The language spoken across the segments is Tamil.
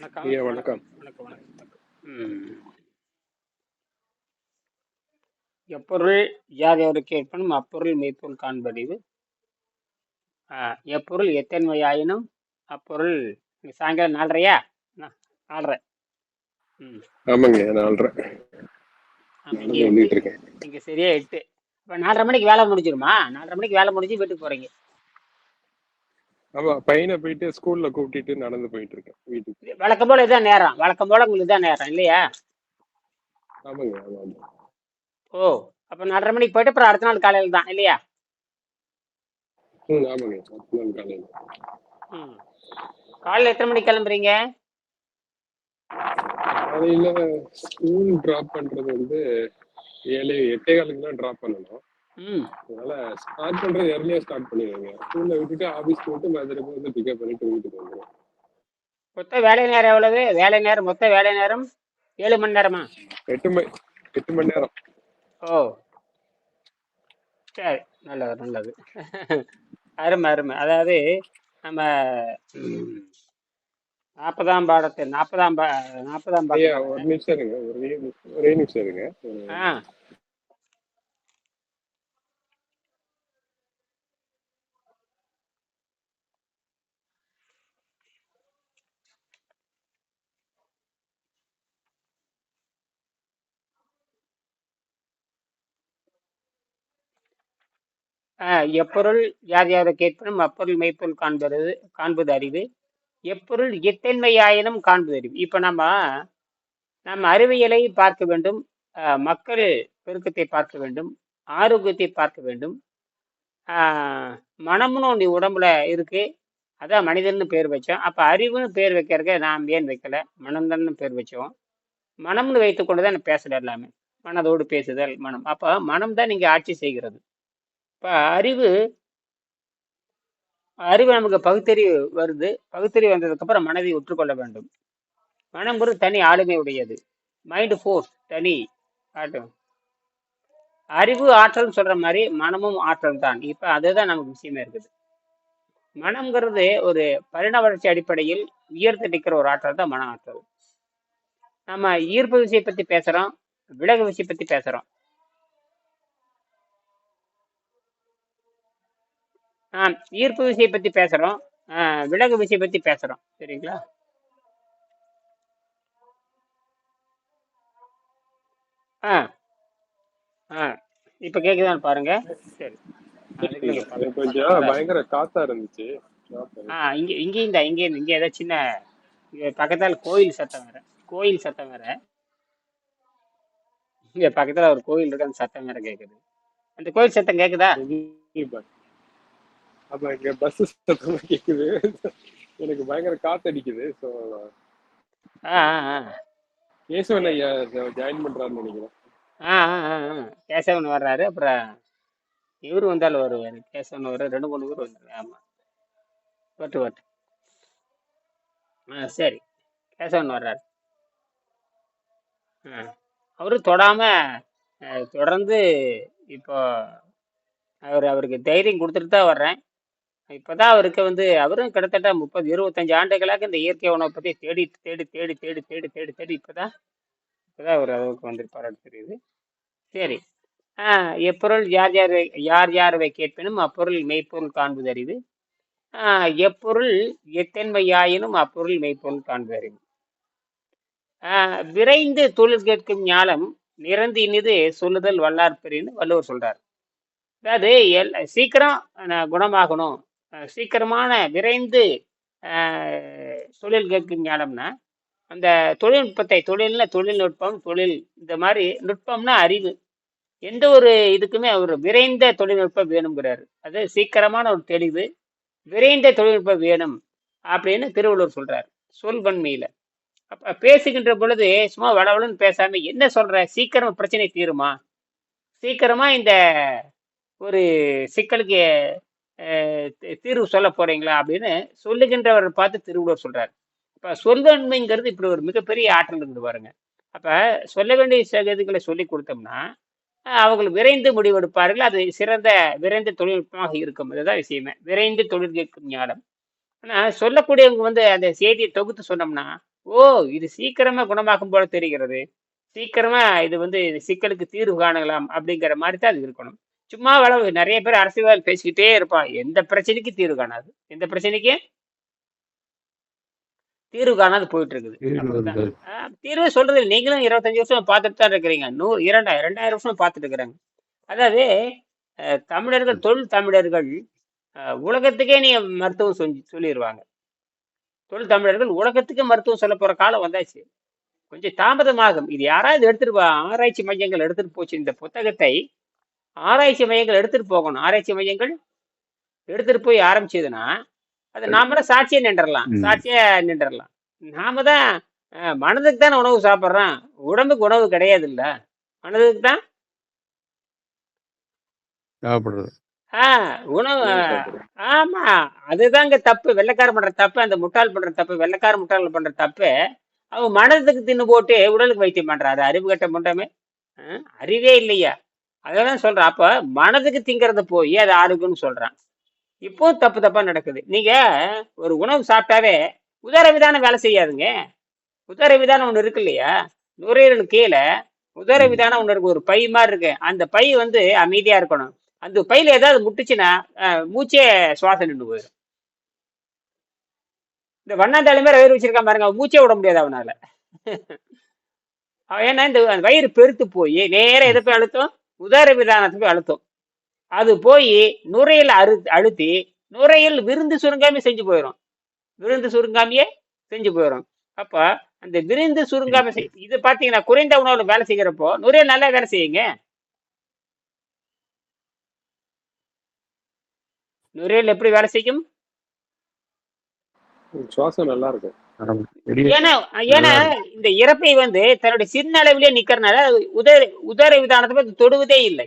வணக்கம். ஐயா வணக்கம். எப்பொருள் யாதவருக்கு ஏற்பனும் அப்பொருள் மெய்ப்பொருள் காண்பறிவு எப்பொருள் எத்தன்மையாயினும் அப்பொருள் இன்னைக்கு சாயங்காலம் நாலரையா? நாலரை. ம். ஆமாங்க நாலரை. இங்கே சரியா எட்டு. இப்போ நாலரை மணிக்கு வேலை முடிஞ்சிருமா? நாலரை மணிக்கு வேலை முடிஞ்சு வீட்டுக்கு போகிறீங்க ஆமா பையனை போயிட்டு ஸ்கூல்ல கூட்டிட்டு நடந்து போயிட்டு இருக்கேன் வீட்டுக்கு. வழக்கம் போல் இதுதான் நேரம். வழக்கம் போல் உங்களுக்கு இதான் நேரம் இல்லையா? ஆமாங்க ஆமா ஆமா ஓ அப்போ நாலரை மணிக்கு போயிட்டு அப்புறம் அடுத்த நாள் காலையில் தான் இல்லையா? ம் ஆமாங்க. பத்து நாள் காலையில. ம். காலையில் எத்தனை மணிக்கு கிளம்புறீங்க? காலையில ஸ்கூல் டிராப் பண்றது வந்து ஏழு எட்டே காலுக்கு தான் டிராப் பண்ணணும். அதனால ஸ்டார்ட் பண்றது எர்லியா ஸ்டார்ட் பண்ணிடுங்க. ஸ்கூல்ல விட்டுட்டு ஆபீஸ் போயிட்டு மதுரைக்கு வந்து பிக்கப் பண்ணிட்டு வீட்டுக்கு வந்துடும் மொத்த வேலை நேரம் எவ்வளவு? வேலை நேரம் மொத்த வேலை நேரம் ஏழு மணி நேரமா? எட்டு மணி எட்டு மணி நேரம். ஓ. சரி நல்லது நல்லது. அருமை அருமை. அதாவது நம்ம நாற்பதாம் பாடத்து நாற்பதாம் பா நாற்பதாம் பாடத்தில் ஒரு நிமிஷம் இருங்க ஒரே நிமிஷம் ஒரே நிமிஷம் இருங்க. எப்பொருள் யார் யாரை கேட்பனும் அப்பொருள் மெய்ப்பொருள் காண்பது காண்பது அறிவு. எப்பொருள் எத்தன்மையாயினும் காண்பது அறிவு. இப்போ நம்ம நம்ம அறிவியலை பார்க்க வேண்டும். மக்கள் பெருக்கத்தை பார்க்க வேண்டும். ஆரோக்கியத்தை பார்க்க வேண்டும். மனம்னு ஒன்று உடம்புல இருக்கு. அதான் மனிதன்னு பேர் வச்சோம். அப்போ அறிவுன்னு பேர் வைக்கிறதுக்கு நாம் ஏன் வைக்கல? மனம்தான் பேர் வச்சோம். மனம்னு வைத்துக்கொண்டு தான் பேசல எல்லாமே. மனதோடு பேசுதல் மனம். அப்போ மனம் தான் நீங்கள் ஆட்சி செய்கிறது. இப்போ அறிவு அறிவு நமக்கு பகுத்தறிவு வருது. பகுத்தறிவு வந்ததுக்கப்புறம் மனதை ஒற்றுக்கொள்ள வேண்டும். மனம் ஒரு தனி ஆளுமை உடையது. மைண்டு ஃபோர்ஸ் தனி ஆட்டம் அறிவு ஆற்றல்னு சொல்ற மாதிரி மனமும் ஆற்றல் தான். இப்போ அதுதான் நமக்கு விஷயமே இருக்குது. மனம்ங்கிறது ஒரு பரிண வளர்ச்சி அடிப்படையில் உயர்த்தடிக்கிற ஒரு ஆற்றல் தான் மன ஆற்றல். நம்ம ஈர்ப்பு விஷயம் பத்தி பேசுறோம் விலகு விஷயம் பத்தி பேசுறோம். ஈர்ப்பு விசையை பத்தி பேசுறோம். ஆஹ் விலகு விசையை பத்தி பேசுறோம். சரிங்களா? ஆ ஆ இப்போ கேக்குதான்னு பாருங்க. சரி. கொஞ்சம் பயங்கர காத்தா இருந்துச்சு. ஆ இங்க இங்கேயும் தான் இங்கே இங்கே ஏதோ சின்ன பக்கத்தால் கோயில் சத்தம் வேற. கோயில் சத்தம் வேற. இங்க பக்கத்துல ஒரு கோயில் இருக்கு அந்த சத்தம் வேற கேக்குது. அந்த கோயில் சத்தம் கேக்குதா? கண்டிப்பா. அப்ப இங்க பஸ் சத்தமா கேக்குது. எனக்கு பயங்கர காத்தடிக்குது ஸோ கேசவன் ஐயா ஜாயின் பண்றாருன்னு நினைக்கிறேன். ஆ ஆ ஆ ஆ. கேசவன் வர்றாரு அப்புறம் இவரு வந்தாலும் வருவாரு. கேசவன் வர்றாரு ரெண்டு மூணு பேர் வந்தாரு. ஆமா. வட்டு வட்டு ஆ சரி. கேசவன் வர்றாரு. ஆ. அவரு தொடாம அஹ், தொடர்ந்து இப்போ அவர் அவருக்கு தைரியம் கொடுத்துட்டு தான் வர்றேன். இப்போதான் அவருக்கு வந்து அவரும் கிட்டத்தட்ட முப்பது இருபத்தஞ்சு ஆண்டுகளாக இந்த இயற்கை உணவை பற்றி தேடி தேடி தேடி தேடி தேடி தேடி தேடி இப்போதான் இப்போதான் அவர் அளவுக்கு வந்திருப்பாரு தெரியுது. சரி. ஆ எப்பொருள் யார் யார் யார் யாரவை கேட்பினும் அப்பொருள் மெய்ப்பொருள் காண்பது அறிவு. ஆ, எப்பொருள் எத்தன்மையாயினும் அப்பொருள் மெய்ப்பொருள் காண்பது அறிவு. விரைந்து தொழில் கேட்கும் ஞானம் நிறந்து இனிது சொல்லுதல் வல்லார் பெரியன்னு வள்ளுவர் சொல்றார். அதாவது எல் சீக்கிரம் குணமாகணும். சீக்கிரமான விரைந்து தொழில் கேட்கும் ஞானம்னா அந்த தொழில்நுட்பத்தை தொழில்ல தொழில்நுட்பம் தொழில் இந்த மாதிரி நுட்பம்னா அறிவு. எந்த ஒரு இதுக்குமே அவர் விரைந்த தொழில்நுட்பம் வேணுங்கிறாரு அது சீக்கிரமான ஒரு தெளிவு விரைந்த தொழில்நுட்பம் வேணும் அப்படின்னு திருவள்ளுவர் சொல்றார் சொல்வன்மையில. அப்ப பேசுகின்ற பொழுது சும்மா வளவளன்னு பேசாம என்ன சொல்ற? சீக்கிரம் பிரச்சனை தீருமா? சீக்கிரமா இந்த ஒரு சிக்கலுக்கு தீர்வு சொல்ல போறீங்களா அப்படின்னு சொல்லுகின்றவர் பார்த்து திருவள்ளுவர் சொல்றாரு. இப்ப சொல்வன்மைங்கிறது இப்படி ஒரு மிகப்பெரிய ஆற்றல் இருந்து பாருங்க. அப்ப சொல்ல வேண்டிய சகதிகளை சொல்லி கொடுத்தோம்னா அவர்கள் விரைந்து முடிவெடுப்பார்கள். அது சிறந்த விரைந்த தொழில்நுட்பமாக இருக்கும். இதுதான் விஷயமே. விரைந்து தொழில் கேட்கும் ஞானம். ஆனா சொல்லக்கூடியவங்க வந்து அந்த செய்தியை தொகுத்து சொன்னோம்னா ஓ இது சீக்கிரமா குணமாகும் போல தெரிகிறது. சீக்கிரமா இது வந்து சிக்கலுக்கு தீர்வு காணலாம் அப்படிங்கிற மாதிரி தான் அது இருக்கணும். சும்மா வளவு நிறைய பேர் அரசியல் பேசிக்கிட்டே இருப்பான் எந்த பிரச்சனைக்கும் தீர்வு காணாது. எந்த பிரச்சனைக்கு தீர்வு காணாது போயிட்டு இருக்குது தீர்வு சொல்றது. நீங்களும் இருபத்தஞ்சு வருஷம் பார்த்துட்டு தான் இருக்கிறீங்க நூறு இரண்டாயிரம் ரெண்டாயிரம் வருஷம் பார்த்துட்டு இருக்கிறாங்க. அதாவது தமிழர்கள் தொழில் தமிழர்கள் உலகத்துக்கே நீ மருத்துவம் சொல்லி சொல்லிடுவாங்க தொழில் தமிழர்கள் உலகத்துக்கு மருத்துவம் சொல்ல போற காலம் வந்தாச்சு. கொஞ்சம் தாமதமாகும். இது யாராவது எடுத்துட்டு ஆராய்ச்சி மையங்கள் எடுத்துட்டு போச்சு. இந்த புத்தகத்தை ஆராய்ச்சி மையங்கள் எடுத்துட்டு போகணும். ஆராய்ச்சி மையங்கள் எடுத்துட்டு போய் ஆரம்பிச்சதுன்னா அது நாம சாட்சியா நின்றலாம் ம். சாட்சியா நின்றலாம் நாம தான் மனதுக்கு தானே உணவு சாப்பிட்றோம். உடம்புக்கு உணவு கிடையாது இல்ல மனதுக்கு தான்? சாப்பிடுறது. ஆ உணவு. ஆமா. அதுதாங்க தப்பு. வெள்ளைக்காரன் பண்ற தப்பு அந்த முட்டாள் பண்ற தப்பு வெள்ளைக்கார முட்டாள் பண்ற தப்பு அவன் மனதுக்கு தின்னு போட்டு உடலுக்கு வைத்தியம் பண்றாரு. அறிவு கட்ட முட்டமே அறிவே இல்லையா? அதெல்லாம் சொல்றான். அப்ப மனதுக்கு திங்கிறத போய் அது ஆரோக்கியம்னு சொல்றான். இப்போ தப்பு தப்பா நடக்குது. நீங்க ஒரு உணவு சாப்பிட்டாவே உதர விதானம் வேலை செய்யாதுங்க. உதர விதானம் ஒண்ணு இருக்கு இல்லையா? நுரையீரல் கீழே உதர. விதானம் ஒண்ணு இருக்கு. ஒரு பை மாதிரி இருக்கு. அந்த பை வந்து அமைதியா இருக்கணும். அந்த பையில ஏதாவது முட்டுச்சுன்னா மூச்சே சுவாசம் நின்று போயிடும். இந்த வண்ணாந்தாளி மாதிரி வயிறு வச்சிருக்கான் பாருங்க. அவன் மூச்சே விட முடியாது அவனால. அவன் ஏன்னா இந்த வயிறு பெருத்து போய் நேரா எதை போய் அழுத்தும்? உதர விதானத்தை போய் அழுத்தும். அது போய் நுரையில் அறு அழுத்தி நுரையில் விருந்து சுருங்காமி செஞ்சு போயிடும் விருந்து சுருங்காமியே செஞ்சு போயிடும் அப்போ அந்த விருந்து சுருங்காம செய் இது பார்த்தீங்கன்னா குறைந்த உணவுல வேலை செய்கிறப்போ நுரையில் நல்லா வேலை செய்யுங்க. நுரையில் எப்படி வேலை செய்யும்? சுவாசம் நல்லா இருக்கும். ஏன்னா இந்த இறப்பை வந்து தன்னுடைய சின்ன அளவிலே நிக்கிறனால உதர உதர விதானத்தை தொடுவதே இல்லை.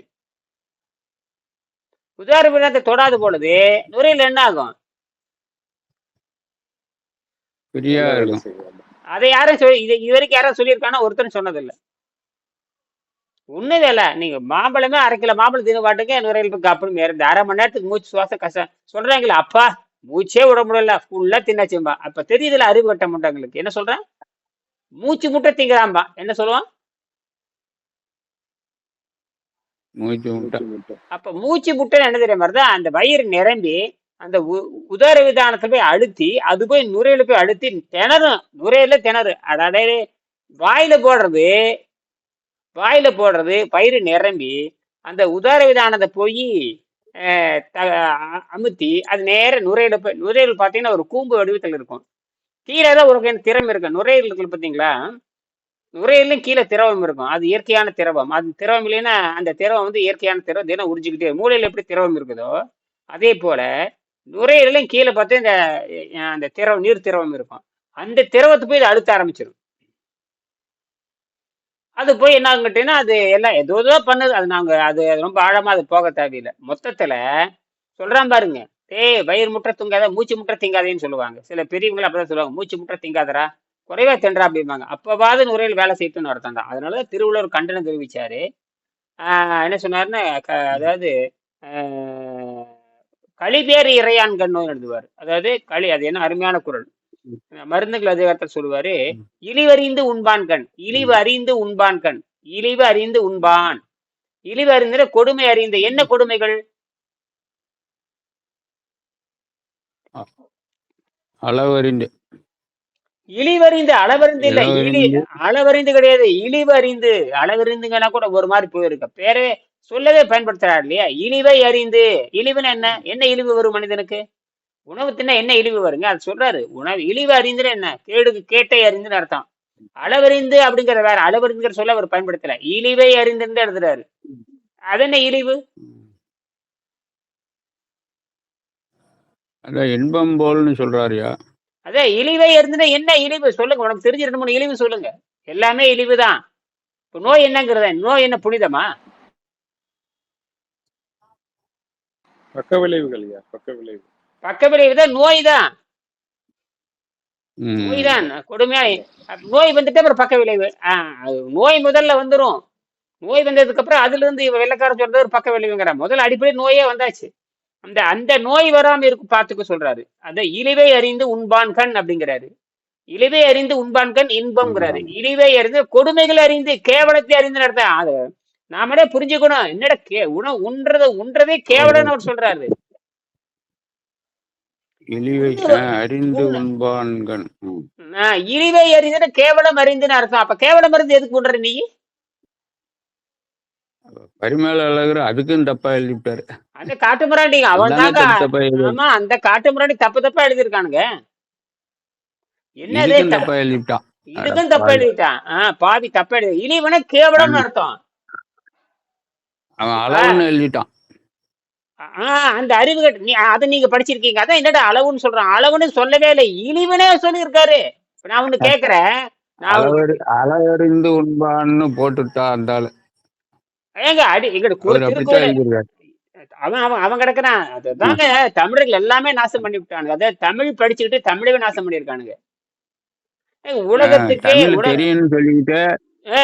உதர விதானத்தை தொடாத பொழுது நுரையீரல் என்ன ஆகும். அதை யாரும் சொல்லி இது இது வரைக்கும் யாரும் சொல்லியிருக்கானா ஒருத்தரும் சொன்னதில்லை. உண்மையில இல்ல. நீங்க மாம்பழமே அரை கிலோ மாம்பழம் தின்னு பாட்டுக்கு மேற இந்த அரை மணி நேரத்துக்கு மூச்சு சுவாசம் கஷ்டம் சொல்றாங்களே அப்பா மூச்சே விட முடியல. ஃபுல்லா தின்னாச்சும்பா அப்ப தெரியுதுல அறிவு கட்ட மாட்டாங்களுக்கு என்ன சொல்றேன் மூச்சு முட்டை திங்கிறாம்பா என்ன சொல்லுவான்? மூச்சு முட்டை. அப்ப மூச்சு முட்டைன்னு என்ன தெரியுமா வருதா? அந்த வயிறு நிரம்பி அந்த உதர விதானத்தை போய் அழுத்தி அது போய் நுரையில போய் அழுத்தி திணறும். நுரையில திணறு. அடடே வாயில போடுறது வாயில போடுறது பயிறு நிரம்பி அந்த உதர விதானத்தை போய் அமுத்தி அது நேர நுரையீடு போய் நுரையீரல் பார்த்தீங்கன்னா ஒரு கூம்பு வடிவத்தில் இருக்கும். கீழே தான் ஒரு திறமை திறம் இருக்கு. நுரையீரல் இருக்குது பார்த்தீங்களா? நுரையீரலும் கீழே திரவம் இருக்கும். அது இயற்கையான திரவம். அது திரவம் இல்லைன்னா அந்த திரவம் வந்து இயற்கையான திரவம் தினம் உறிஞ்சிக்கிட்டே மூளையில் எப்படி திரவம் இருக்குதோ அதே போல நுரையீரலும் கீழே பார்த்து இந்த அந்த திரவம் நீர் திரவம் இருக்கும். அந்த திரவத்தை போய் இது அழுத்த ஆரம்பிச்சிடும் அது போய் என்ன ஆகும் கேட்டீங்கன்னா அது எல்லாம் ஏதோ ஏதோ பண்ணுது. அது நாங்கள் அது ரொம்ப ஆழமாக அது போக தேவையில்லை. மொத்தத்தில் சொல்கிறான் பாருங்க. ஏய் வயிறு முட்டை தூங்காத மூச்சு முட்டை திங்காதேன்னு சொல்லுவாங்க. சில பெரியவங்களை அப்படி தான் சொல்லுவாங்க. மூச்சு முட்டை திங்காதரா குறைவா தின்றா அப்படிம்பாங்க. அப்பவாது நுரையில் வேலை செய்யட்டும்னு அர்த்தம் தான். அதனால திருவள்ளுவர் கண்டனம் தெரிவிச்சாரு. என்ன சொன்னாருன்னா க- அதாவது ஆஹ் களிபேர் இறையான் கண்ணோன்னு எழுதுவார். அதாவது களி அது என்ன அருமையான குரல். மருந்துகள் அதிகாரத்தில் சொல்லுவாரு. இழிவறிந்து உண்பான் கண். இழிவு அறிந்து உண்பான் கண். இழிவு அறிந்து உண்பான். இழிவு அறிந்த கொடுமை அறிந்த. என்ன கொடுமைகள்? அளவறிந்து. இழிவறிந்து அளவறிந்து இல்ல. இழி அளவறிந்து கிடையாது. இழிவு அறிந்து அளவறிந்துங்கன்னா கூட ஒரு மாதிரி போயிருக்கு. பேரே சொல்லவே பயன்படுத்துறாரு இல்லையா? இழிவை அறிந்து. இழிவுன்னு என்ன? என்ன இழிவு வரும் மனிதனுக்கு? உணவு தின்னா என்ன இழிவு வருங்க? அது சொல்றாரு. உணவு இழிவு அறிந்துன்னு என்ன? கேடுக்கு கேட்டை அறிந்துன்னு அர்த்தம். அளவறிந்து அப்படிங்கிற வேற அளவறிந்துங்கிற சொல்ல அவர் பயன்படுத்தல. இழிவை அறிந்துன்னு எழுதுறாரு. அது என்ன இழிவு? அதான் இன்பம் போல்னு சொல்றாருயா? அதே இழிவை இருந்துன்னா என்ன இழிவு? சொல்லுங்க. உனக்கு தெரிஞ்ச ரெண்டு மூணு இழிவு சொல்லுங்க. எல்லாமே இழிவு தான். இப்போ நோய் என்னங்கிறத நோய் என்ன புனிதமா? பக்க விளைவுகள் பக்க விளைவு. பக்க விளைவு தான் நோய் தான். நோய் தான் கொடுமையா நோய் வந்துட்டு அப்புறம் பக்க விளைவு. நோய் முதல்ல வந்துரும். நோய் வந்ததுக்கு அப்புறம் அதுல இருந்து இவன் வெள்ளக்காரன் சொல்றது ஒரு பக்க விளைவுங்கிற. முதல்ல அடிப்படை நோயே வந்தாச்சு. அந்த அந்த நோய் வராம இருக்கு பார்த்துக்க சொல்றாரு. அந்த இழிவை அறிந்து உண்பான் கண் அப்படிங்கிறாரு. இழிவை அறிந்து உண்பான்கண் இன்பம்ங்கிறாரு. ஆமா. இழிவை அறிந்து கொடுமைகள் அறிந்து கேவலத்தை அறிந்து அது நாமளே புரிஞ்சுக்கணும். என்னடா கே உணவு உண்றத உண்றதே கேவலம்னு அவர் சொல்றாரு. இழிவை அறிந்து. உண்பான்கண். இழிவை அறிந்து கேவலம் அறிந்துன்னு அர்த்தம் அப்ப கேவலம் அறிந்து எதுக்கு உண்ற நீ? பரிமேல அழகர் அதுக்கும் தப்பா எழுதிவிட்டாரு. அந்த காட்டு மிராண்டிங்க அவன் தாங்க ஆமா அந்த காட்டு மிராண்டி தப்பு தப்பா எழுதியிருக்கானுங்க. என்னது தப்பா எழுதிவிட்டான் இதுக்கும் தப்பு. எழுதிட்டான். ஆஹ் பாதி தப்பு எழுதி இழிவன கேவலம்னு அர்த்தம். அவன் அளவுன்னு எழுதிட்டான். அந்த அறிவு கட்டு நீ அதை நீங்க படிச்சிருக்கீங்க. அதான் என்னடா அளவுன்னு சொல்றான். அளவுன்னு சொல்லவே இல்லை. இழிவனே சொல்லியிருக்காரு. நான் ஒண்ணு கேக்குறேன். அளவறிந்து உண்பான்னு போட்டுட்டா ஆளு. ஏங்க அடி எங்க அவர் திருக்கோயில் அப்படித்தான் எழுதியிருக்காரு அவன் அவன் அவன் கிடக்குறான். அதுதாங்க தமிழர்கள் எல்லாமே நாசம் பண்ணி விட்டானுங்க அதாவது தமிழ் படிச்சுக்கிட்டு தமிழவே நாசம் ஆ, உலகத்துக்கே சொல்லிக்கிட்டு ஆ,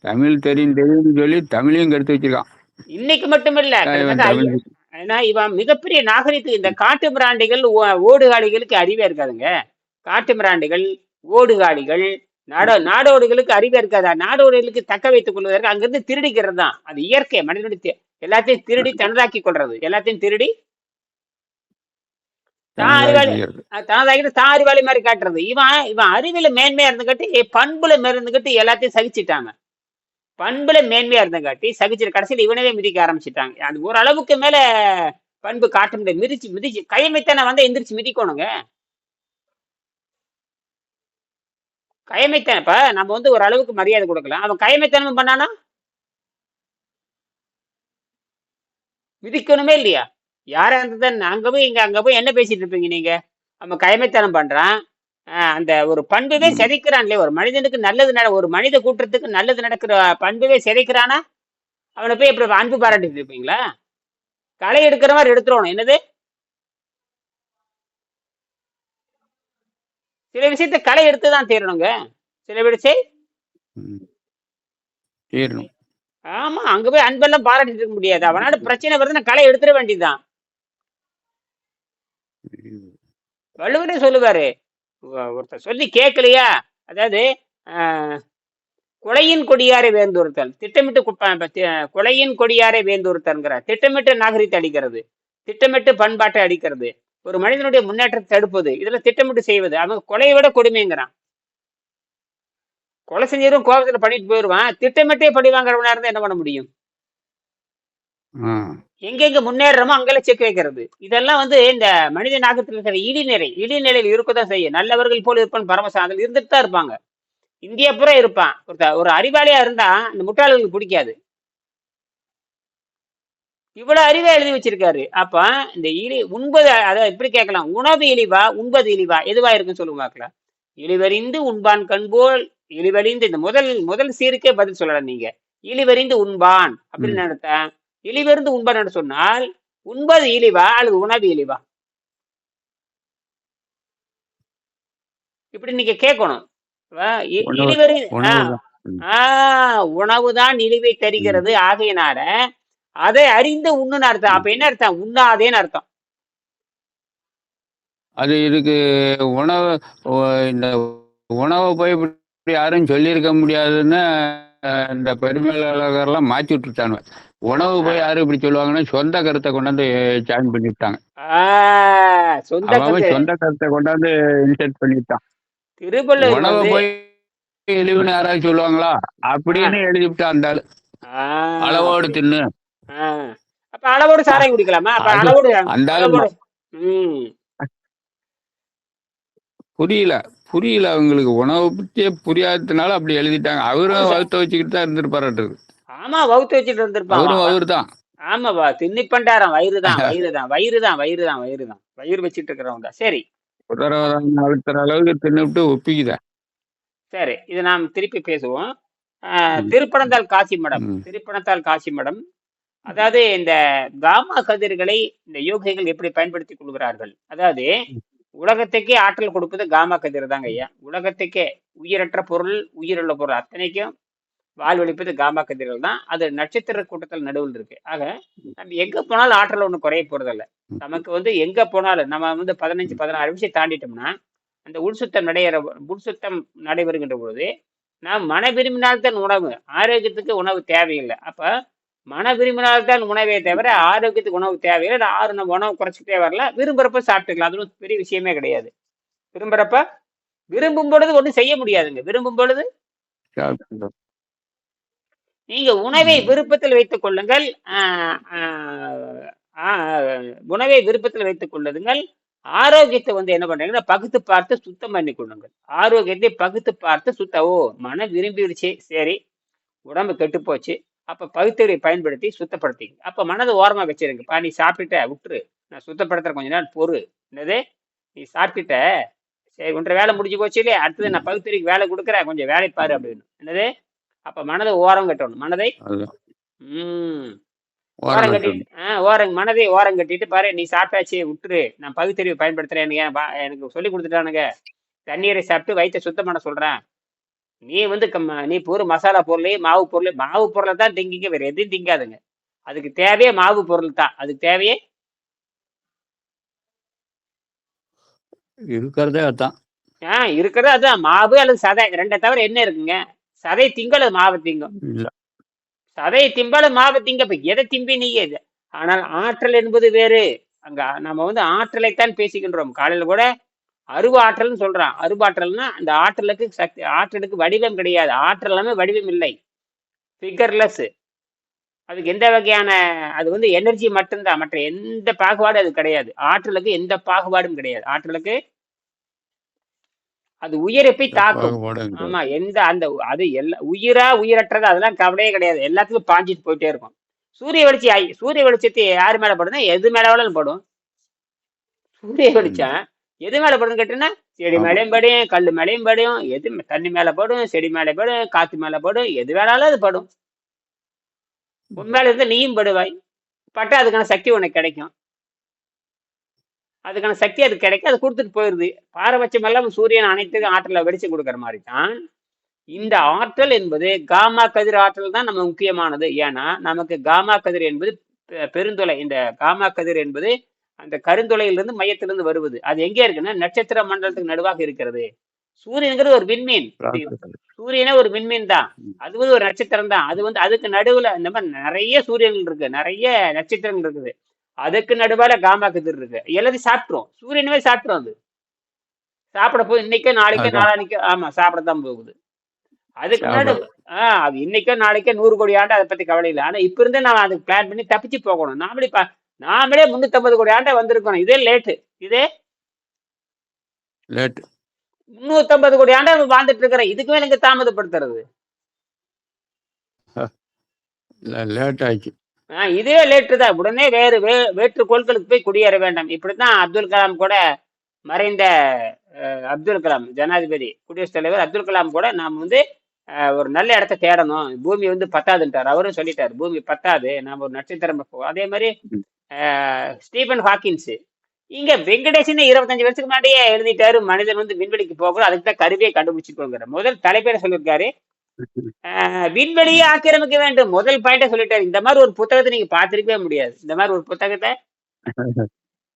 தமிழ் தெரியும் தெரியும்னு சொல்லி தமிழையும் கெடுத்து வச்சிருக்கான். இன்னைக்கு மட்டும் இல்ல ஏன்னா இவன் மிகப்பெரிய நாகரிகத்துக்கு இந்த காட்டு மிராண்டிகள் ஓடுகாலிகளுக்கு அறிவே இருக்காதுங்க. காட்டு மிராண்டிகள் ஓடுகாலிகள் நாடோ நாடோடிகளுக்கு அறிவே இருக்காதா? நாடோடிகளுக்கு தக்க வைத்துக் கொள்வதற்கு அங்கிருந்து திருடிக்கிறது தான். அது இயற்கை மனிதனுடைய எல்லாத்தையும் திருடி தனதாக்கி கொள்றது. எல்லாத்தையும் திருடி தான் அறிவாளி. தனதாக்கிட்டு தான் அறிவாளி மாதிரி காட்டுறது. இவன் இவன் அறிவில மேன்மையா இருந்துகிட்டு பண்புல இருந்துகிட்டு எல்லாத்தையும் சகிச்சிட்டாங்க பண்புல மேன்மையா இருந்தங்காட்டி சகிச்சிட்டு கடைசியில் இவனவே மிதிக்க ஆரம்பிச்சிட்டாங்க. அது ஓரளவுக்கு மேல பண்பு காட்ட முடியாது மிதிச்சு மிதிச்சு கையமைத்தானே வந்து எந்திரிச்சு மிதிக்கணுங்க. கையமைத்தான இப்ப நம்ம வந்து ஒரு அளவுக்கு மரியாதை கொடுக்கலாம். அவன் கையமைத்தனம் பண்ணானா? மிதிக்கணுமே இல்லையா? யாரா இருந்தது அங்க போய் இங்க அங்க போய் என்ன பேசிட்டு இருப்பீங்க நீங்க? அவன் கையமைத்தனம் பண்றான். அந்த ஒரு பண்புவே ம். சிதைக்கிறான் இல்லையா ஒரு மனிதனுக்கு நல்லது நட ஒரு மனித கூட்டத்துக்கு நல்லது நடக்கிற பண்புவே சிதைக்கிறானா? அவனை போய் இப்படி அன்பு பாராட்டிட்டு இருப்பீங்களா? களை எடுக்கிற மாதிரி எடுத்துருவணும். என்னது? சில விஷயத்த களை எடுத்து தான் தீரணுங்க. சில ம். தீரணும். ஆமா அங்க போய் அன்பெல்லாம் பாராட்டிட்டு இருக்க முடியாது. அவனால பிரச்சனை வருதுன்னா களை எடுத்துட வேண்டியதுதான். வள்ளுவரே சொல்லுவாரு ஒருத்தர் சொல்லி கேட்கலையா அதாவது ஆஹ், கொலையின் கொடியாரை வேந்தொருத்தல். திட்டமிட்டு கொலையின் கொடியாரை வேந்தொருத்தல்ங்கிறார். திட்டமிட்டு நாகரிகத்தை அடிக்கிறது திட்டமிட்டு பண்பாட்டை அடிக்கிறது ஒரு மனிதனுடைய முன்னேற்றத்தை தடுப்பது. இதுல திட்டமிட்டு செய்வது. அவன் கொலையை விட கொடுமைங்கிறான். கொலை செஞ்சவரும் கோபத்துல பண்ணிட்டு போயிடுவான். திட்டமிட்டே பழி வாங்குறவனா இருந்தா என்ன பண்ண முடியும்? எங்கெங்க முன்னேறமோ அங்கெல்லாம் செக் வைக்கிறது. இதெல்லாம் வந்து இந்த மனித நாகத்தில் இருக்கிற இடிநிலை இடிநிலையில் இருக்கதான் செய்யும். நல்லவர்கள் போல இருப்பான் பரமசம் அதில் இருந்துட்டு தான் இருப்பாங்க. இந்தியா பூரா இருப்பான். ஒருத்த ஒரு அறிவாளியா இருந்தா அந்த முட்டாள்களுக்கு பிடிக்காது. இவ்வளவு அறிவை எழுதி வச்சிருக்காரு. அப்ப இந்த இழி உண்பது அதை எப்படி கேட்கலாம்? உணவு இழிவா உண்பது இழிவா? எதுவா இருக்குன்னு சொல்லுங்க பார்க்கலாம் இழிவறிந்து உண்பான் கண்போல் இழிவறிந்து இந்த முதல் முதல் சீருக்கே பதில் சொல்லலாம் நீங்க. இழிவறிந்து உண்பான் அப்படின்னு நினைத்தேன் இழிவறிந்து உண்பான் என்று சொன்னால் உண்பது இழிவா அல்லது உணவு இழிவா? இப்படி நீங்க கேட்கணும். உணவுதான். இழிவை தருகிறது ஆகையினால அதை அறிந்து உண்ணுன்னு அர்த்தம். அப்ப என்ன அர்த்தம்? உண்ணாதேன்னு அர்த்தம். அது இதுக்கு உணவு இந்த உணவை போய் இப்படி யாரும் சொல்லியிருக்க முடியாதுன்னு இந்த பெருமையாளர்கள்லாம் மாற்றி விட்டுட்டானுங்க உணவு போய் யாரும் இப்படி சொல்லுவாங்கன்னா சொந்த கருத்தை கொண்டாந்து ஜாயின் பண்ணிவிட்டாங்க சொந்த கருத்து. கொண்டாந்து இன்செர்ட் பண்ணிவிட்டான் உணவை போய் இழிவுன்னு யாராவது சொல்லுவாங்களா? அப்படின்னு எழுதிவிட்டான் அந்த அளவோடு தின்னு. அப்ப அளவோடு சாராயம் குடிக்கலாமா? அப்ப அளவோடு அந்த புரியல. புரியல அவங்களுக்கு. உணவை பற்றியே புரியாததுனால அப்படி எழுதிட்டாங்க. அவரும். வகுத்த வச்சுக்கிட்டு தான் இருந்திருப்பாராட்டு ஆமா வகுத்து வச்சுட்டு இருந்திருப்பான் அவர் தான் ஆமாவா தின்னி பண்டாரம் வயிறு தான் வயிறு தான் வயிறு தான் வயிறு தான் வயிறு தான் வயிறு வச்சிட்டு இருக்கிறவங்க சரி அழுத்துற அளவுக்கு தின்னுவிட்டு ஒப்பிக்குத? சரி இது நாம் திருப்பி பேசுவோம். திருப்பனந்தாள் காசி மடம். ம். திருப்பனந்தாள் காசி மடம். அதாவது இந்த காமா கதிர்களை இந்த யோகிகள் எப்படி பயன்படுத்திக் கொள்கிறார்கள்? அதாவது உலகத்துக்கே ஆற்றல் கொடுப்பது காமா கதிர் தாங்க ஐயா. உலகத்துக்கே உயிரற்ற பொருள் உயிருள்ள பொருள் அத்தனைக்கும் வாழ்வழிப்பது காமா கதிர்கள் தான். அது நட்சத்திர கூட்டத்தில் நடுவில் இருக்கு. ஆக நம்ம எங்க போனாலும் ஆற்றல் ஒன்றும் குறைய போறதில்ல. நமக்கு வந்து எங்க போனாலும் நம்ம வந்து பதினஞ்சு பதினாறு நிமிஷம் தாண்டிட்டோம்னா அந்த உள்சுத்தம் நடைகிற உள்சுத்தம் நடைபெறுகின்ற பொழுது நாம் மன விரும்பினால்தான் உணவு ஆரோக்கியத்துக்கு உணவு தேவையில்லை. அப்ப மன விரும்பினால்தான் உணவே தவிர ஆரோக்கியத்துக்கு உணவு தேவையில்லை. நான் ஆறு நம்ம உணவு குறைச்சிட்டே வரல விரும்புறப்ப சாப்பிட்டுக்கலாம். அது பெரிய விஷயமே கிடையாது. விரும்புறப்ப விரும்பும் பொழுது ஒன்றும் செய்ய முடியாதுங்க. விரும்பும் பொழுது. நீங்க உணவை. விருப்பத்தில் வைத்துக் கொள்ளுங்கள். உணவை விருப்பத்தில் வைத்துக் கொள்ளுங்கள். ஆரோக்கியத்தை வந்து என்ன பண்றீங்கன்னா பகுத்து பார்த்து சுத்தம் பண்ணி கொள்ளுங்கள். ஆரோக்கியத்தை பகுத்து பார்த்து சுத்த ஓ மனம் விரும்பிடுச்சு. சரி உடம்பு கெட்டு போச்சு. அப்ப பகுத்தறிவை பயன்படுத்தி சுத்தப்படுத்திங்க அப்ப மனதை ஓரமா வச்சிருங்க. பா நீ சாப்பிட்டுட்ட விட்டுரு. நான் சுத்தப்படுத்துற கொஞ்ச நேரம் பொறு. என்னது? நீ சாப்பிட்டுட்ட. சரி ஒன்றரை வேலை முடிஞ்சு போச்சு இல்லையா? அடுத்தது நான் பகுத்தறிவுக்கு வேலை கொடுக்குறேன். கொஞ்சம் வேலை பாரு அப்படின்னு. என்னது? அப்ப மனதை ஓரம் கட்டணும். மனதை? அதுதான். ம். ஓரம் ஓரம் கட்டணும். கட்டிட்டு ஆ ஓரம் மனதை ஓரம் கட்டிட்டு பாரு நீ சாப்பிட்டாச்சு விட்டுரு. நான் பகுத்தறிவு பயன்படுத்துறேன் எனக்கு சொல்லி கொடுத்துட்டானுங்க. தண்ணீரை சாப்பிட்டு வயிற்றை சுத்தம் பண்ண சொல்றேன். நீ வந்து கம்ம- நீ பூரா மசாலா பொருளே மாவு பொருள் மாவு பொருளை தான் திங்கிங்க வேற எதையும் திங்காதுங்க. அதுக்கு தேவையே மாவு பொருள் தான். அதுக்கு தேவையே? இருக்கிறதே அதான். ஆ இருக்கிறது அதான். மாவு அல்லது சதை ரெண்டை தவிர என்ன இருக்குங்க? சதை திங்கள் மாவு திங்கும். சதை திம்பால மாவை திங்க இப்ப எதை திம்பி நீங்க இது? ஆனால் ஆற்றல் என்பது வேறு. அங்க நம்ம வந்து ஆற்றலைத்தான் பேசிக்கின்றோம் காலையில கூட அருவ ஆற்றல்னு சொல்றான். அருவாற்றல்னா அந்த ஆற்றலுக்கு சக்தி ஆற்றலுக்கு வடிவம் கிடையாது. ஆற்றல் எல்லாமே வடிவம் இல்லை. ஃபிகர்லெஸ் அதுக்கு எந்த வகையான அது வந்து எனர்ஜி மட்டும்தான். மற்ற எந்த பாகுபாடும் அது கிடையாது. ஆற்றலுக்கு எந்த பாகுபாடும் கிடையாது. ஆற்றலுக்கு அது உயிரை தாக்கும். பாகுபாடு ஆமா எந்த அந்த அது எல்லா உயிரா உயிரற்றது அதெல்லாம் கவலையே கிடையாது. எல்லாத்துக்கும் பாஞ்சிட்டு போயிட்டே இருக்கும். சூரிய வெளிச்சம் ஐ- சூரிய வெளிச்சத்தை யார் மேல படுதுன்னா எது மேல வேணாலும் படும். சூரிய வெளிச்சம் எது மேல படுன்னு கேட்டீங்கன்னா செடி. மேலேயும் படும் கல் மேலேயும் படும் எது தண்ணி மேல படும் செடி மேல படும் காத்து மேல படும் எது வேணாலும் அது படும். உன் மேல இருந்து நீயும் படுவாய். பட்டா அதுக்கான சக்தி உனக்கு கிடைக்கும். அதுக்கான சக்தி அது கிடைக்கும் அது கொடுத்துட்டு போயிருது. பாரபட்சம் எல்லாம் சூரியன் அனைத்துக்கும் ஆற்றலை வெடிச்சு கொடுக்குற மாதிரி தான் இந்த ஆற்றல் என்பது காமா கதிர் ஆற்றல் தான் நம்ம முக்கியமானது. ஏன்னா நமக்கு காமா கதிர் என்பது பெருந்துளை இந்த காமா கதிர் என்பது அந்த கருந்துளையிலிருந்து மையத்திலிருந்து வருவது. அது எங்கே இருக்குன்னா நட்சத்திர மண்டலத்துக்கு நடுவாக இருக்கிறது. சூரியனுங்கிறது ஒரு விண்மீன். சூரியனே ஒரு விண்மீன் தான். அது வந்து ஒரு நட்சத்திரம் தான். அது வந்து அதுக்கு நடுவுல இந்த மாதிரி நிறைய சூரியன்கள் இருக்கு. நிறைய நட்சத்திரங்கள் இருக்குது. அதுக்கு நடுவால காமா கதிர் இருக்கு. எல்லாத்தையும் சாப்பிட்டுரும். சூரியனவே சாப்பிட்டுரும் அது. சாப்பிட போய் இன்னைக்கோ நாளைக்கோ. நாளானிக்கோ ஆமா சாப்பிடத்தான் போகுது. அதுக்கு சாப்பிட. ஆஹ் அது இன்னைக்கோ நாளைக்கோ நூறு கோடி ஆண்டு அதை பத்தி கவலை இல்லை. ஆனா இப்ப இருந்தே நான் அதுக்கு பிளான் பண்ணி தப்பிச்சு போகணும். நாமளே நாமளே முன்னூத்தம்பது கோடி ஆண்டை வந்திருக்கணும். இதே லேட்டு இதே லேட் முன்னூத்தம்பது கோடி ஆண்டை வாழ்ந்துட்டு இருக்கிறோம். இதுக்கு மேல இங்க தாமதப்படுத்துறது? லேட் ஆயிடுச்சு இதே லேட்டு தான். உடனே வேறு வே வேற்று கோள்களுக்கு போய் குடியேற வேண்டாம். இப்படித்தான் அப்துல் கலாம் கூட மறைந்த அப்துல் கலாம் ஜனாதிபதி குடியரசுத் தலைவர் அப்துல் கலாம் கூட நாம் வந்து ஒரு நல்ல இடத்த தேடணும். பூமி வந்து பத்தாதுன்ட்டார். அவரும் சொல்லிட்டார் பூமி பத்தாது நாம் ஒரு நட்சத்திரம் போ- அதே மாதிரி ஸ்டீபன் ஹாக்கின்ஸ். இங்க வெங்கடேசன் இருபத்தஞ்சு வருஷத்துக்கு முன்னாடியே எழுதிட்டாரு மனிதன் வந்து விண்வெளிக்கு போகணும் அதுக்கு தான் கருவியை கண்டுபிடிச்சிக்கோங்கிற முதல் தலைப்பேரை சொல்லியிருக்காரு? ஆஹ் விண்வெளியை ஆக்கிரமிக்க வேண்டும். முதல் பாயிண்ட சொல்லிட்டாரு. இந்த மாதிரி ஒரு புத்தகத்தை நீங்க பார்த்திருக்கவே முடியாது. இந்த மாதிரி ஒரு புத்தகத்தை.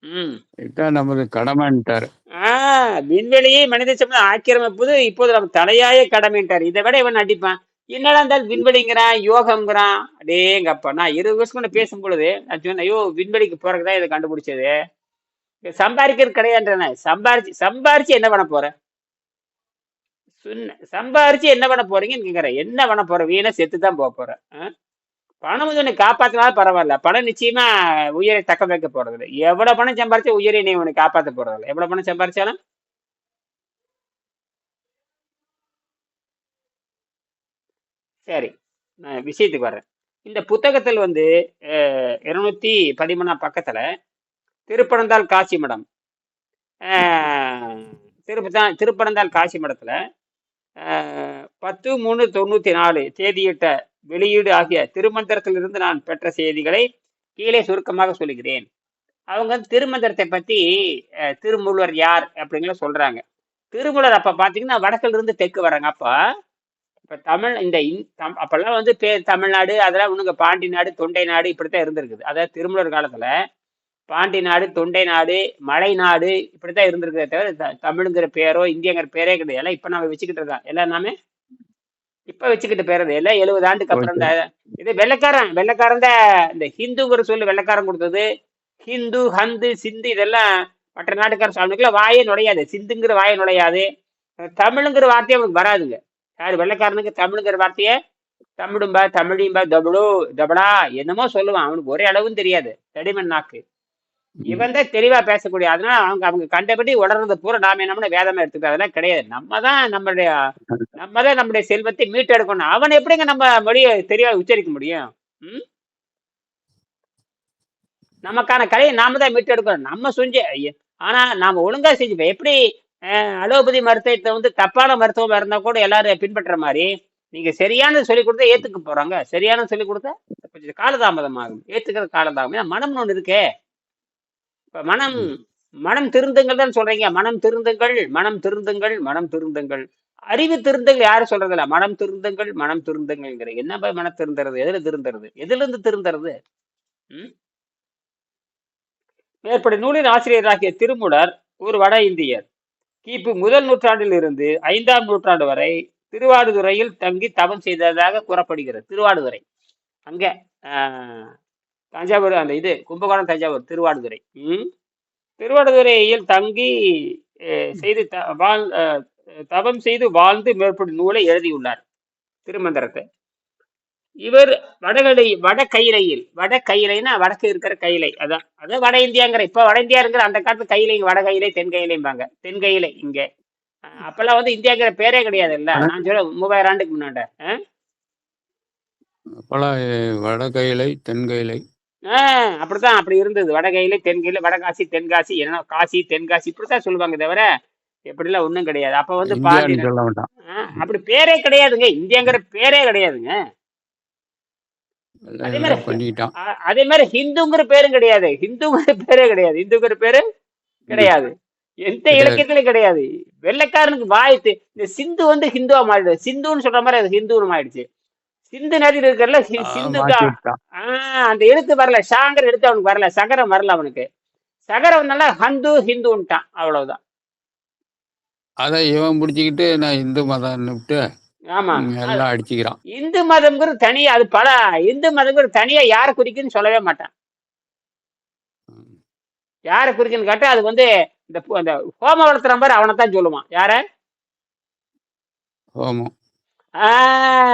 ம். இதான் நமது கடமைன்ட்டாரு. ஆஹ் விண்வெளியை மனித சமூகம் ஆக்கிரமிப்பது இப்போது நம்ம தலையாய கடமைன்ட்டார். இதை விட இவன் அடிப்பான் என்னடா இருந்தாலும் விண்வெளிங்கிறான் யோகம்ங்கிறான்? அடேங்கப்பா நான் இருபது வருஷம் முன்ன பேசும் பொழுது நான் சொன்னேன் ஐயோ விண்வெளிக்கு போறதுக்கு தான் இதை கண்டுபிடிச்சது. சம்பாதிக்கிறது கிடையாதுன்றேன். சம்பாரிச்சு சம்பாரிச்சு என்ன பண்ண போற? சொன்ன சம்பாரிச்சு என்ன பண்ண போறீங்கன்னு கேட்குறேன் என்ன பண்ண போற? வீணா செத்து தான் போக போற. ஆ? பணம் வந்து உன்னை காப்பாத்தினாலும் பரவாயில்ல. பணம் நிச்சயமா உயிரை தக்க வைக்க போறது இல்லை. எவ்வளவு பணம் சம்பாரிச்சா உயிரை நீ உன்னை காப்பாத்த போறது இல்லை. எவ்வளவு பணம் சம்பாரிச்சாலும்? சரி நான் விஷயத்துக்கு வர்றேன். இந்த புத்தகத்தில் வந்து இருநூத்தி பதிமூணாம் பக்கத்துல திருப்பனந்தாள் காசி மடம். அஹ், திருப்பதான் திருப்பனந்தாள் காசி மடத்துல பத்து மூணு தொண்ணூற்றி நாலு தேதியிட்ட வெளியீடு ஆகிய திருமந்திரத்திலிருந்து நான் பெற்ற செய்திகளை கீழே சுருக்கமாக சொல்லுகிறேன். அவங்க வந்து திருமந்திரத்தை பற்றி திருமுழுவர் திருமூலர் யார் அப்படிங்கிற சொல்கிறாங்க திருமூலர் அப்போ பார்த்தீங்கன்னா வடக்கிலிருந்து தெற்கு வராங்க அப்போ இப்போ தமிழ் இந்த இந்- தம்- அப்போல்லாம் வந்து பே தமிழ்நாடு அதெல்லாம் ஒன்றுங்க பாண்டி நாடு தொண்டை நாடு இப்படித்தான் இருந்திருக்குது. அதாவது திருமூலர் காலத்தில் பாண்டி நாடு தொண்டை நாடு மலை நாடு இப்படித்தான் இருந்திருக்கிறத தவிர தமிழுங்கிற பேரோ இந்தியங்கிற பேரே கிடையாது. எல்லாம் இப்ப நம்ம வச்சுக்கிட்டு இருக்கோம் எல்லாம் நாம இப்ப வச்சுக்கிட்டு பேரது எல்லாம் எழுபது ஆண்டுக்கு அப்புறம் இது வெள்ளைக்காரன். வெள்ளைக்காரன் தான் இந்த ஹிந்துங்கிற சொல்லு வெள்ளைக்காரன் கொடுத்தது. ஹிந்து ஹந்து சிந்து இதெல்லாம் மற்ற நாட்டுக்கார சாமிக்கெல்லாம் வாயே நுழையாது. சிந்துங்கிற வாயே நுழையாது. தமிழுங்கிற வார்த்தையே அவனுக்கு வராதுங்க. யாரு வெள்ளைக்காரனுக்கு தமிழுங்கிற வார்த்தையே தமிழும்பா தமிழிம்பா தபுடு தபடா என்னமோ சொல்லுவான். அவனுக்கு ஒரே அளவும் தெரியாது. தடிமன் நாக்கு. இவன் தான் தெளிவா பேசக்கூடிய அதனால அவங்க அவங்க கண்டபடி உடறது பூரா நாம என்ன வேதமா எடுத்துக்கிறோம் அதெல்லாம் கிடையாது. நம்ம தான் நம்மளுடைய நம்ம தான் நம்முடைய செல்வத்தை மீட்டெடுக்கணும். அவன் எப்படிங்க நம்ம மொழியை தெளிவா உச்சரிக்க முடியும்? நமக்கான கலையை நாம தான் மீட்டெடுக்கணும். நம்ம செஞ்சு ஆனா நாம ஒழுங்கா செஞ்சுப்போம். எப்படி அஹ், அலோபதி மருத்துவத்தை வந்து தப்பான மருத்துவமா இருந்தா கூட எல்லாரும் பின்பற்ற மாதிரி நீங்க சரியானது சொல்லி கொடுத்தா ஏத்துக்க போறாங்க. சரியானது சொல்லி கொடுத்தா கொஞ்சம் காலதாமதம் ஆகும். ஏத்துக்கிறது காலதாமதம். ஏன்னா மனம்னு ஒண்ணு இருக்கே. இப்ப மனம். மனம் திருந்துங்கள் தான் சொல்றீங்க. மனம் திருந்துங்கள் மனம் திருந்துங்கள் மனம் திருந்துங்கள். அறிவு திருந்துங்கள் யாரும் சொல்றதில்ல. மனம் திருந்துங்கள் மனம் திருந்துங்கள்ங்கிற. என்ன போய் மனம் திருந்துறது? எதுல திருந்துறது? எதுல இருந்து திருந்துறது? மேற்படி நூலின் ஆசிரியராகிய திருமுடர் ஒரு வட இந்தியர். கிபி முதல் நூற்றாண்டில் இருந்து ஐந்தாம் நூற்றாண்டு வரை திருவாடுதுறையில் தங்கி தவம் செய்ததாக கூறப்படுகிறது. திருவாடுதுறை. அங்க ஆஹ், தஞ்சாவூர் அந்த இது கும்பகோணம் தஞ்சாவூர் திருவாடுதுறை. ம்? திருவாடுதுறையில் தங்கி செய்து வாழ் தவம் செய்து வாழ்ந்து மேற்படி நூலை எழுதியுள்ளார் திருமந்திரத்தை. இவர் வடகலை வட கையிலையில் வட கையிலைன்னா வடக்கு இருக்கிற கையிலை அதான். அதான் வட இந்தியாங்கிற இப்ப வட இந்தியா இருக்கிற அந்த காலத்து கையிலை வட கையிலை தென் கையிலைம்பாங்க. தென் இங்க. அஹ் அப்பெல்லாம் வந்து இந்தியாங்கிற பேரே கிடையாது இல்ல நான் சொல்ல மூவாயிரம் ஆண்டுக்கு முன்னாடி அப்பெல்லாம் வட கையிலை தென் கையிலை ஆஹ் அப்படித்தான் அப்படி இருந்தது. வடகையில தென்கையில வடகாசி தென்காசி என்ன காசி தென்காசி இப்படித்தான் சொல்லுவாங்க தவிர எப்படிலாம் ஒண்ணும் கிடையாது. அப்ப வந்து ஆஹ் அப்படி பேரே கிடையாதுங்க. இந்தியாங்கிற பேரே கிடையாதுங்க. அதே மாதிரி அதே மாதிரி ஹிந்துங்கிற பேரும் கிடையாது. ஹிந்துங்கிற பேரே கிடையாது. ஹிந்துங்கிற பேரு. கிடையாது. எந்த இலக்கியத்திலும் கிடையாது. வெள்ளைக்காரனுக்கு வாய் தெ- இந்த சிந்து வந்து ஹிந்துவா மாறிடுது. சிந்துன்னு சொல்ற மாதிரி அது ஹிந்துன்னு ஆயிடுச்சு சிந்து நதியில் இருக்கிறல ஆ, சிந்துக்கு ஆஹ் அந்த எழுத்து வரல. ஷாங்கிற எழுத்து அவனுக்கு வரல. சகரம் வரல அவனுக்கு. சகரம் வந்தால ஹந்து ஹிந்துன்ட்டான். அவ்வளவுதான். அதை இவன் பிடிச்சிக்கிட்டு நான் இந்து மதம்னு விட்டு ஆமா. எல்லாம் அடிச்சுக்கிறான். இந்து மதம்ங்கிறது தனியா அது பல இந்து மதம்ங்கிறது தனியா யாரை குறிக்குன்னு சொல்லவே மாட்டான். யாரை குறிக்குன்னு கேட்டா அது வந்து இந்த ஹோம வளர்த்துற மாதிரி அவனை தான் சொல்லுவான். யார? ஹோமம்.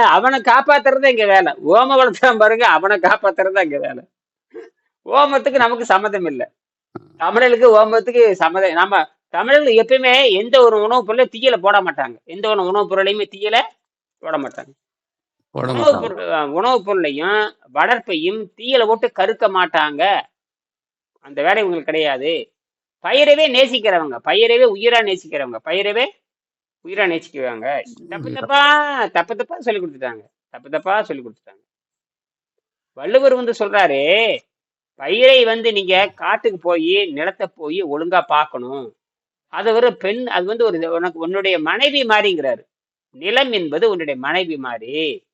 அவனை காப்பாத்துறது எங்க வேலை. ஓம வளர்த்துறான் பாருங்க அவனை காப்பாத்துறது எங்க வேலை. ஓமத்துக்கு நமக்கு சம்மதம் இல்லை. தமிழர்களுக்கு ஓமத்துக்கு சம்மதம் நம்ம தமிழர்கள் எப்பயுமே எந்த ஒரு உணவுப் பொருளையும் தீயில போட மாட்டாங்க. எந்த ஒரு உணவுப் பொருளையுமே தீயில போட மாட்டாங்க. உணவுப் பொருள் உணவுப் பொருளையும் வளர்ப்பையும் தீயில போட்டு கருக்க மாட்டாங்க. அந்த வேலை இவங்களுக்கு கிடையாது. பயிரவே நேசிக்கிறவங்க பயிரவே உயிரா நேசிக்கிறவங்க பயிரவே உயிரா நேசிக்குவாங்க தப்பு தப்பா தப்பு தப்பா சொல்லி கொடுத்துட்டாங்க. தப்பு தப்பா சொல்லி கொடுத்துட்டாங்க. வள்ளுவர் வந்து சொல்றாரு பயிரை வந்து நீங்க காட்டுக்கு போய் நிலத்தை போய் ஒழுங்கா பார்க்கணும். அது ஒரு பெண் அது வந்து ஒரு உனக்கு உன்னுடைய மனைவி மாதிரிங்கிறாரு நிலம் என்பது உன்னுடைய மனைவி மாதிரி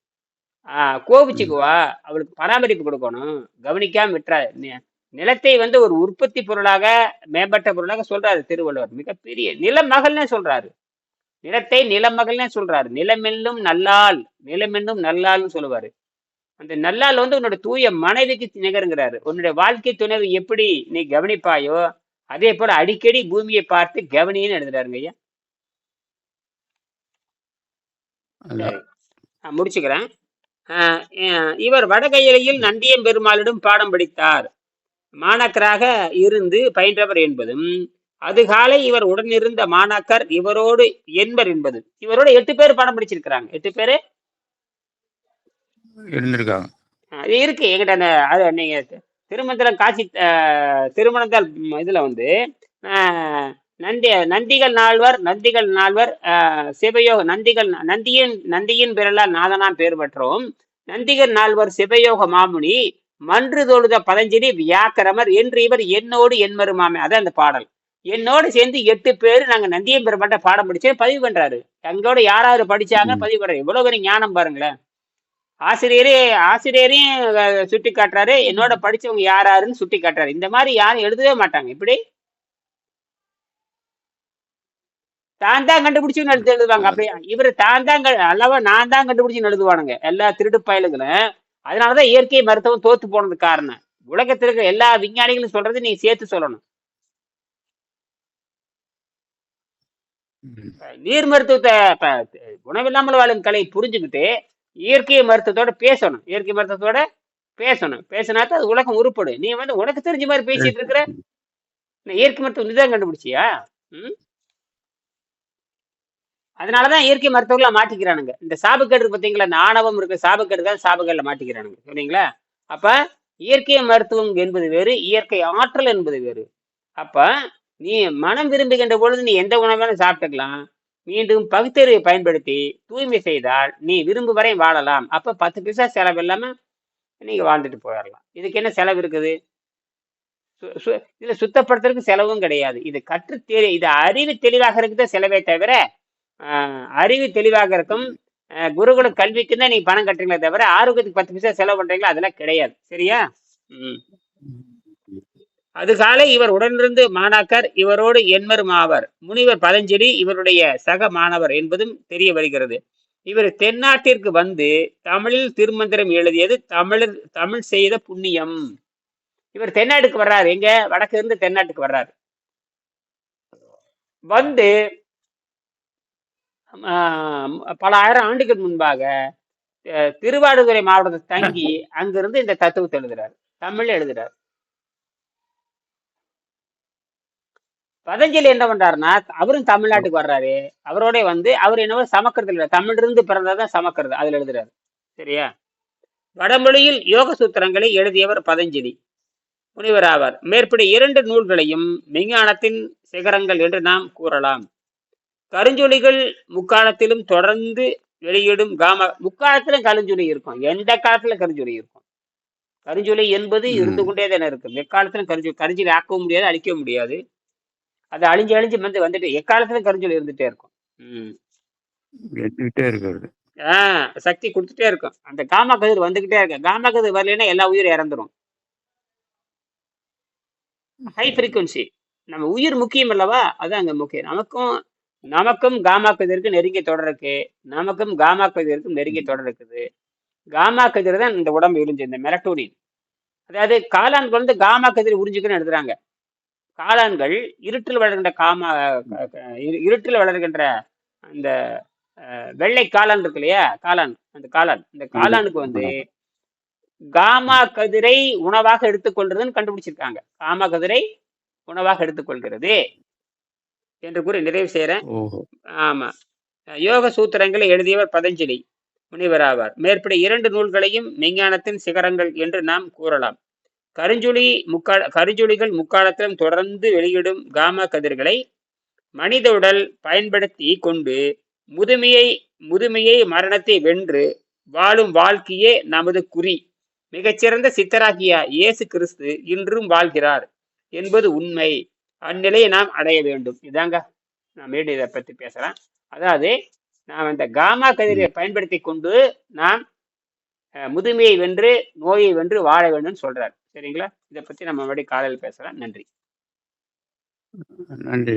ஆஹ். கோபிச்சுக்குவா அவளுக்கு பராமரிப்பு கொடுக்கணும். கவனிக்காம விட்டுறா. நி- நிலத்தை வந்து ஒரு உற்பத்தி பொருளாக மேம்பட்ட பொருளாக சொல்றாரு திருவள்ளுவர். மிகப்பெரிய நிலமகள்னே சொல்றாரு. நிலத்தை நிலமகள்னே சொல்றாரு. நிலமென்னும் நல்லாள். நிலமென்னும் நல்லாள்னு சொல்லுவாரு. அந்த நல்லாள் வந்து உன்னோட தூய மனைவிக்கு நிகருங்கிறாரு. உன்னுடைய வாழ்க்கை துணைவு எப்படி நீ கவனிப்பாயோ அதே போல அடிக்கடி பூமியை பார்த்து கவனின்னு எழுதுறாருங்க ஐயா. முடிச்சுக்கிறேன். இவர் வடகையிலையில் நந்தியம் பெருமாளிடம் பாடம் படித்தார். மாணாக்கராக இருந்து பயின்றவர் என்பதும் அதுகாலை இவர் உடனிருந்த மாணாக்கர் இவரோடு என்பர் என்பது. இவரோட எட்டு பேர் பாடம் படிச்சிருக்கிறாங்க. எட்டு பேரு? இருந்திருக்காங்க. அது இருக்கு. எங்கிட்ட அந்த அது நீங்க தி- திருமந்திரம் காட்சி திருமணத்தால் இதுல வந்து நந்தி நந்திகள் நால்வர் நந்திகள் நால்வர் சிவயோக நந்திகள் நந்தியின் நந்தியின் பிறலால் நாதனாம் பேர் பெற்றோம். நந்திகள் நால்வர் சிவயோக மாமுனி மன்று தொழுத பதஞ்சலி வியாக்கரமர் என்று இவர் என்னோடு என்மருமாமே அதான் அந்த பாடல். என்னோடு சேர்ந்து எட்டு பேர் நாங்க நந்தியம் பெருமாட்ட பாடம் படிச்சே பதிவு பண்றாரு. தங்களோட யாராரு படிச்சாங்க. பதிவு பண்றாரு. எவ்வளவு பெரிய ஞானம் பாருங்களேன். ஆசிரியரே ஆசிரியரையும் சுட்டி காட்டுறாரு என்னோட படிச்சவங்க யார் யாருன்னு சுட்டி காட்டுறாரு இந்த மாதிரி யாரும் எழுதவே மாட்டாங்க. இப்படி? தான் தான் கண்டுபிடிச்சுன்னு எழுதி எழுதுவாங்க. அப்படியே இவர் தான் தான் அல்லவா நான் தான் கண்டுபிடிச்சுன்னு எழுதுவானுங்க. எல்லா திருட்டு பயலுகளும் அதனாலதான் இயற்கை மருத்துவம் தோத்து போனது காரணம். உலகத்தில் இருக்கிற எல்லா விஞ்ஞானிகளும் சொல்றது நீங்க சேர்த்து சொல்லணும். நீர் மருத்துவத்தை உணவில்லாமல் வாழும் கலை புரிஞ்சுக்கிட்டு இயற்கை மருத்துவத்தோட பேசணும். இயற்கை மருத்துவத்தோட பேசணும். பேசினாத்தான் அது உலகம் உருப்படும். நீ வந்து உனக்கு தெரிஞ்ச மாதிரி பேசிட்டு இருக்கிற? இயற்கை மருத்துவம் நீதான் கண்டுபிடிச்சியா? ம்? அதனாலதான் இயற்கை மருத்துவங்களை மாட்டிக்கிறானுங்க. இந்த சாபக்கேடு பார்த்தீங்களா? இந்த ஆணவம் இருக்க சாபக்கேடு தான் சாபக்கேடுல மாட்டிக்கிறானுங்க. சரிங்களா? அப்ப இயற்கை மருத்துவம் என்பது வேறு இயற்கை ஆற்றல் என்பது வேறு. அப்ப நீ மனம் விரும்புகின்ற பொழுது நீ எந்த உணவாலும் சாப்பிட்டுக்கலாம். மீண்டும் பகுத்தறிவை பயன்படுத்தி தூய்மை செய்தால் நீ விரும்பு வரை வாழலாம். அப்போ பத்து பைசா செலவு இல்லாமல் நீங்க வாழ்ந்துட்டு போயிடலாம். இதுக்கு என்ன செலவு இருக்குது? சு- சு- சுத்தப்படுத்துறதுக்கு செலவும் கிடையாது. இது கற்று தெரிய இது அறிவு தெளிவாக இருக்குது செலவே தவிர ஆஹ், அறிவு தெளிவாக இருக்கும். குருகுல கல்விக்கு தான் நீங்க பணம் கட்டுறீங்களே தவிர ஆரோக்கியத்துக்கு பத்து பைசா செலவு பண்றீங்களா அதெல்லாம் கிடையாது. சரியா? ம். அதுகாலை இவர் உடனிருந்து மாணாக்கர் இவரோடு எண்மரும் ஆவர் முனிவர் பதஞ்சலி இவருடைய சக மாணவர் என்பதும் தெரிய வருகிறது. இவர் தென்னாட்டிற்கு வந்து தமிழில் திருமந்திரம் எழுதியது தமிழர் தமிழ் செய்த புண்ணியம். இவர் தென்னாட்டுக்கு வர்றாரு. எங்க? வடக்கு இருந்து தென்னாட்டுக்கு வர்றாரு. வந்து ஆஹ், பல ஆயிரம் ஆண்டுகள் முன்பாக திருவாடுதுறை மாவட்டத்தில் தங்கி அங்கிருந்து இந்த தத்துவத்தை எழுதுறாரு. தமிழ் எழுதுறாரு. பதஞ்சலி என்ன பண்றாருன்னா அவரும் தமிழ்நாட்டுக்கு வர்றாரு. அவரோட வந்து அவர் என்னவோ சமக்கிறது இல்லை தமிழ் இருந்து பிறந்ததான் சமக்கிறது அதுல எழுதுறாரு. சரியா? வடமொழியில் யோக சூத்திரங்களை எழுதியவர் பதஞ்சலி. முனிவர் ஆவார் மேற்படி இரண்டு நூல்களையும் விஞ்ஞானத்தின் சிகரங்கள் என்று நாம் கூறலாம். கருஞ்சொலிகள் முக்காலத்திலும் தொடர்ந்து வெளியிடும் காம முக்காலத்திலும் கருஞ்சொலி இருக்கும். எந்த காலத்துல கருஞ்சொலி இருக்கும். கருஞ்சொலி என்பது. இருந்து கொண்டே தானே இருக்கும் எக்காலத்திலும் கருஞ்சொலி கருஞ்சொலி ஆக்கவும் முடியாது அழிக்கவும் முடியாது. அது அழிஞ்சு அழிஞ்சு வந்து வந்துட்டு எக்காலத்திலும் கருஞ்சொலி இருந்துட்டே இருக்கும். ம். இருக்கிறது. ஆஹ் சக்தி கொடுத்துட்டே இருக்கும். அந்த காமா கதிர் வந்துகிட்டே இருக்கு. காமா கதிர் வரலைன்னா எல்லா உயிரும் இறந்துரும். ஹை ஃப்ரீக்குவன்சி நம்ம உயிர் முக்கியம் அல்லவா? அதான் அங்க முக்கியம். நமக்கும் நமக்கும் காமா கதிருக்கு நெருங்கிய தொடர் இருக்கு. நமக்கும் காமா கதிருக்கும் நெருங்கிய தொடர் இருக்குது. காமா கதிர் தான் இந்த உடம்பு இழிஞ்சு இந்த மெலட்டோனின். அதாவது காளான்கள் வந்து காமா கதிர் உறிஞ்சுக்குன்னு எழுதுறாங்க காளான்கள் இருட்டில் வளர்கின்ற காமா இருட்டில் வளர்கின்ற அந்த வெள்ளை காளான் இருக்கு இல்லையா? காளான் அந்த காளான். இந்த காளானுக்கு வந்து காமா கதிரை உணவாக எடுத்துக்கொள்றதுன்னு கண்டுபிடிச்சிருக்காங்க. காமா கதிரை உணவாக எடுத்துக்கொள்கிறது என்று கூறி நிறைவு செய்யறேன் ஆமா. யோக சூத்திரங்களை எழுதியவர் பதஞ்சலி முனிவர் ஆவார் மேற்படி இரண்டு நூல்களையும் விஞ்ஞானத்தின் சிகரங்கள் என்று நாம் கூறலாம். கருஞ்சுளி முக்கால கருஞ்சுளிகள் முக்காலத்திலும் தொடர்ந்து வெளியிடும் காமா கதிர்களை மனித உடல் பயன்படுத்தி கொண்டு முதுமையை முதுமையை மரணத்தை வென்று வாழும் வாழ்க்கையே நமது குறி. மிகச்சிறந்த சித்தராகிய இயேசு கிறிஸ்து இன்றும் வாழ்கிறார் என்பது உண்மை. அந்நிலையை நாம் அடைய வேண்டும். இதாங்க நான் மீண்டும் இதை பற்றி பேசுகிறேன் அதாவது நாம் அந்த காமா கதிரை பயன்படுத்தி கொண்டு நாம் முதுமையை வென்று நோயை வென்று வாழ வேண்டும் சொல்றார். சரிங்களா இதை பத்தி நம்ம மறுபடியும் காலையில் பேசலாம். நன்றி. நன்றி